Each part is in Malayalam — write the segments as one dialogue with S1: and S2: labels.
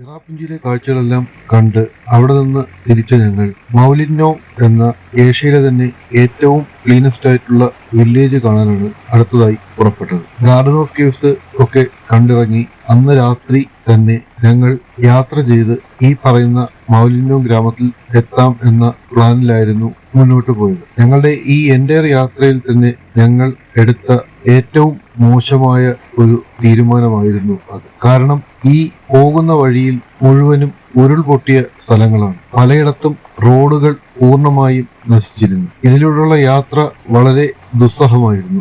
S1: ചിറാപ്പുഞ്ചിയിലെ കാഴ്ചകളെല്ലാം കണ്ട് അവിടെ നിന്ന് തിരിച്ച ഞങ്ങൾ മൗലിന്നോ എന്ന ഏഷ്യയിലെ തന്നെ ഏറ്റവും ക്ലീനസ്റ്റ് ആയിട്ടുള്ള വില്ലേജ് കാണാനാണ് അടുത്തതായി പുറപ്പെട്ടത്. ഗാർഡൻ ഓഫ് കേവ്സ് ഒക്കെ കണ്ടിറങ്ങി അന്ന് രാത്രി തന്നെ ഞങ്ങൾ യാത്ര ചെയ്ത് ഈ പറയുന്ന മൗലിന്നോ ഗ്രാമത്തിൽ എത്താം എന്ന പ്ലാനിലായിരുന്നു മുന്നോട്ട് പോയത്. ഞങ്ങളുടെ ഈ എന്റെ യാത്രയിൽ തന്നെ ഞങ്ങൾ എടുത്ത ഏറ്റവും മോശമായ ഒരു തീരുമാനമായിരുന്നു അത്. കാരണം ഈ പോകുന്ന വഴിയിൽ മുഴുവനും ഉരുൾപൊട്ടിയ സ്ഥലങ്ങളാണ്. പലയിടത്തും റോഡുകൾ പൂർണമായും നശിച്ചിരുന്നു. ഇതിലൂടെയുള്ള യാത്ര വളരെ ദുസ്സഹമായിരുന്നു.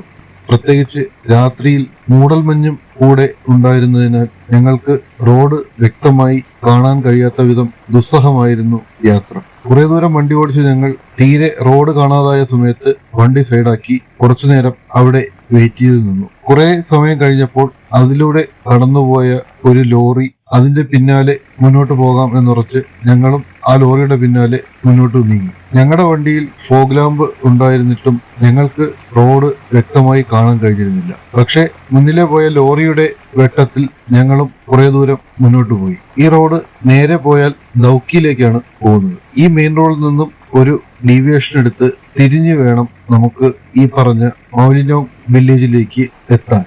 S1: പ്രത്യേകിച്ച് രാത്രിയിൽ മൂടൽമഞ്ഞും കൂടെ ഉണ്ടായിരുന്നതിനാൽ ഞങ്ങൾക്ക് റോഡ് വ്യക്തമായി കാണാൻ കഴിയാത്ത വിധം ദുസ്സഹമായിരുന്നു യാത്ര. കുറെ ദൂരം വണ്ടി ഓടിച്ച് ഞങ്ങൾ തീരെ റോഡ് കാണാതായ സമയത്ത് വണ്ടി സൈഡാക്കി കുറച്ചു നേരം അവിടെ വെയിറ്റ് ചെയ്ത് നിന്നു. കുറെ സമയം കഴിഞ്ഞപ്പോൾ അതിലൂടെ കടന്നുപോയ ഒരു ലോറി അതിന്റെ പിന്നാലെ മുന്നോട്ട് പോകാം എന്നുറച്ച് ഞങ്ങളും ആ ലോറിയുടെ പിന്നാലെ മുന്നോട്ട് നീങ്ങി. ഞങ്ങളുടെ വണ്ടിയിൽ ഫോഗ് ലാമ്പ് ഉണ്ടായിരുന്നിട്ടും ഞങ്ങൾക്ക് റോഡ് വ്യക്തമായി കാണാൻ കഴിഞ്ഞിരുന്നില്ല. പക്ഷെ മുന്നിലെ പോയ ലോറിയുടെ വെട്ടത്തിൽ ഞങ്ങളും കുറെ ദൂരം മുന്നോട്ട് പോയി. ഈ റോഡ് നേരെ പോയാൽ ദൗക്കിയിലേക്കാണ് പോകുന്നത്. ഈ മെയിൻ റോഡിൽ നിന്നും ഒരു ഡീവിയേഷൻ എടുത്ത് തിരിഞ്ഞു വേണം നമുക്ക് ഈ പറഞ്ഞ മൗലിനോ വില്ലേജിലേക്ക് എത്താൻ.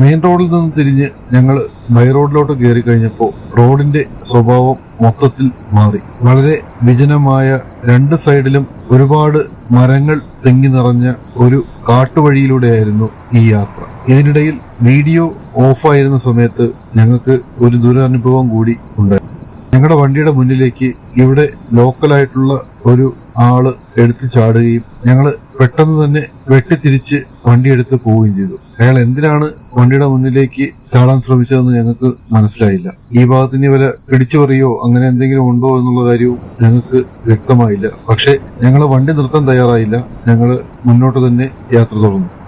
S1: മെയിൻ റോഡിൽ നിന്ന് തിരിഞ്ഞ് ഞങ്ങൾ ബൈ റോഡിലോട്ട് കയറി കഴിഞ്ഞപ്പോൾ റോഡിന്റെ സ്വഭാവം മൊത്തത്തിൽ മാറി. വളരെ വിജനമായ രണ്ട് സൈഡിലും ഒരുപാട് മരങ്ങൾ തെങ്ങി നിറഞ്ഞ ഒരു കാട്ടുവഴിയിലൂടെയായിരുന്നു ഈ യാത്ര. ഇതിനിടയിൽ വീഡിയോ ഓഫായിരുന്ന സമയത്ത് ഞങ്ങൾക്ക് ഒരു ദുരനുഭവം കൂടി ഉണ്ടായി. ഞങ്ങളുടെ വണ്ടിയുടെ മുന്നിലേക്ക് ഇവിടെ ലോക്കലായിട്ടുള്ള ഒരു ആൾ എടുത്തു ചാടുകയും ഞങ്ങൾ പെട്ടെന്ന് തന്നെ വെട്ടിത്തിരിച്ച് വണ്ടി എടുത്ത് പോവുകയും ചെയ്തു. അയാൾ എന്തിനാണ് വണ്ടിയുടെ മുന്നിലേക്ക് ചാടാൻ ശ്രമിച്ചതെന്ന് ഞങ്ങൾക്ക് മനസ്സിലായില്ല. ഈ ഭാഗത്തിന് വല്ല പിടിച്ചു പറയോ അങ്ങനെ എന്തെങ്കിലും ഉണ്ടോ എന്നുള്ള കാര്യവും ഞങ്ങൾക്ക് വ്യക്തമായില്ല. പക്ഷെ ഞങ്ങൾ വണ്ടി നിർത്താൻ തയ്യാറായില്ല. ഞങ്ങൾ മുന്നോട്ട് തന്നെ യാത്ര തുടർന്നു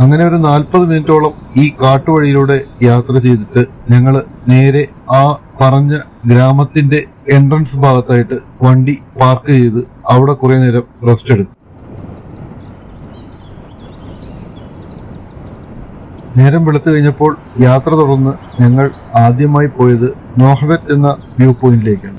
S1: അങ്ങനെ ഒരു നാൽപ്പത് മിനിറ്റോളം ഈ കാട്ടുവഴിയിലൂടെ യാത്ര ചെയ്തിട്ട് ഞങ്ങൾ നേരെ ആ പറഞ്ഞ ഗ്രാമത്തിന്റെ എൻട്രൻസ് ഭാഗത്തായിട്ട് വണ്ടി പാർക്ക് ചെയ്ത് അവിടെ കുറെ നേരം റെസ്റ്റ് എടുത്തു. നേരം വെളുത്തു കഴിഞ്ഞപ്പോൾ യാത്ര തുടർന്ന് ഞങ്ങൾ ആദ്യമായി പോയത് നോഹവെറ്റ് എന്ന വ്യൂ പോയിന്റിലേക്കാണ്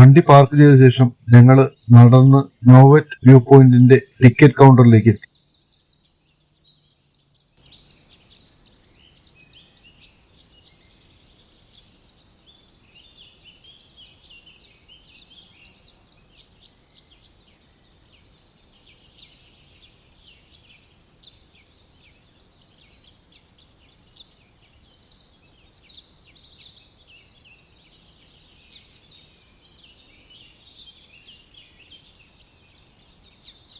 S1: വണ്ടി പാർക്ക് ചെയ്ത ശേഷം ഞങ്ങൾ നടന്ന് നോവറ്റ് വ്യൂ പോയിന്റിന്റെ ടിക്കറ്റ് കൗണ്ടറിലേക്ക് എത്തി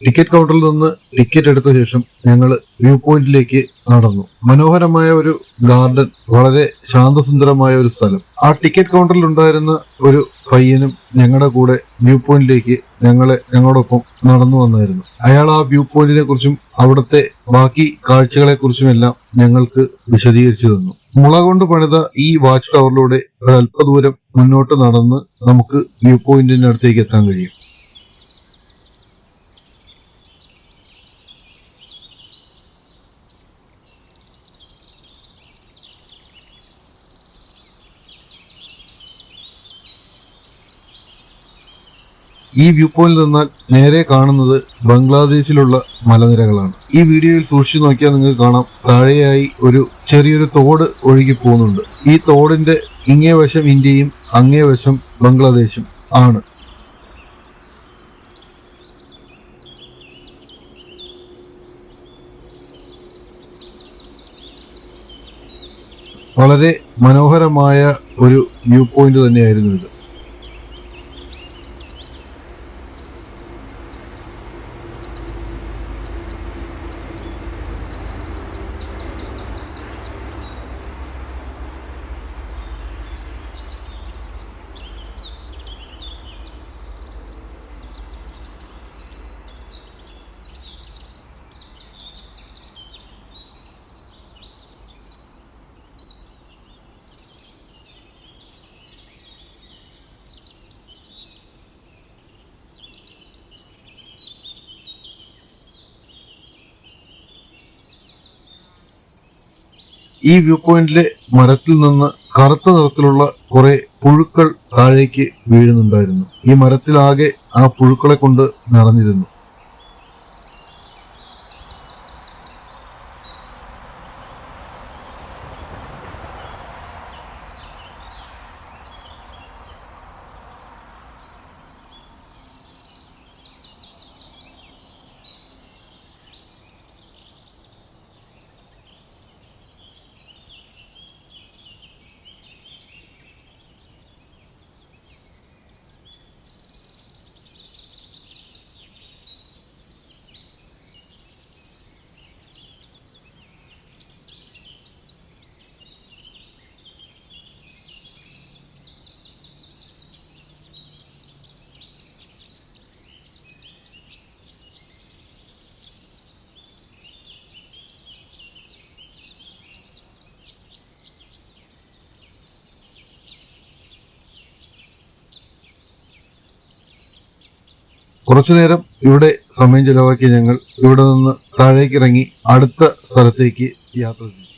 S1: ടിക്കറ്റ് കൗണ്ടറിൽ നിന്ന് ടിക്കറ്റ് എടുത്ത ശേഷം ഞങ്ങൾ വ്യൂ പോയിന്റിലേക്ക് നടന്നു. മനോഹരമായ ഒരു ഗാർഡൻ വളരെ ശാന്തസുന്ദരമായ ഒരു സ്ഥലം. ആ ടിക്കറ്റ് കൗണ്ടറിൽ ഉണ്ടായിരുന്ന ഒരു പയ്യനും ഞങ്ങളുടെ കൂടെ വ്യൂ പോയിന്റിലേക്ക് ഞങ്ങളെ ഞങ്ങളോടൊപ്പം നടന്നു വന്നായിരുന്നു. അയാൾ ആ വ്യൂ പോയിന്റിനെ കുറിച്ചും അവിടുത്തെ ബാക്കി കാഴ്ചകളെ കുറിച്ചും എല്ലാം ഞങ്ങൾക്ക് വിശദീകരിച്ചു തന്നു. മുള കൊണ്ട് പണിത ഈ വാച്ച് ടവറിലൂടെ ഒരല്പ ദൂരം മുന്നോട്ട് നടന്ന് നമുക്ക് വ്യൂ പോയിന്റിന്റെ അടുത്തേക്ക് എത്താൻ കഴിയും. ഈ വ്യൂ പോയിന്റിൽ നിന്നാൽ നേരെ കാണുന്നത് ബംഗ്ലാദേശിലുള്ള മലനിരകളാണ്. ഈ വീഡിയോയിൽ സൂക്ഷിച്ചു നോക്കിയാൽ നിങ്ങൾക്ക് കാണാം താഴെയായി ഒരു ചെറിയൊരു തോട് ഒഴുകി പോകുന്നുണ്ട്. ഈ തോടിന്റെ ഇങ്ങേ വശം ഇന്ത്യയും അങ്ങേ വശം ബംഗ്ലാദേശും ആണ്. വളരെ മനോഹരമായ ഒരു വ്യൂ പോയിന്റ് തന്നെയായിരുന്നു ഇത്. ഈ വ്യൂ പോയിന്റിലെ മരത്തിൽ നിന്ന് കറുത്ത നിറത്തിലുള്ള കുറെ പുഴുക്കൾ താഴേക്ക് വീഴുന്നുണ്ടായിരുന്നു. ഈ മരത്തിലാകെ ആ പുഴുക്കളെ കൊണ്ട് നിറഞ്ഞിരുന്നു. കുറച്ചുനേരം ഇവിടെ സമയം ചിലവാക്കിയ ഞങ്ങൾ ഇവിടെ നിന്ന് താഴേക്കിറങ്ങി അടുത്ത സ്ഥലത്തേക്ക് യാത്ര ചെയ്തു.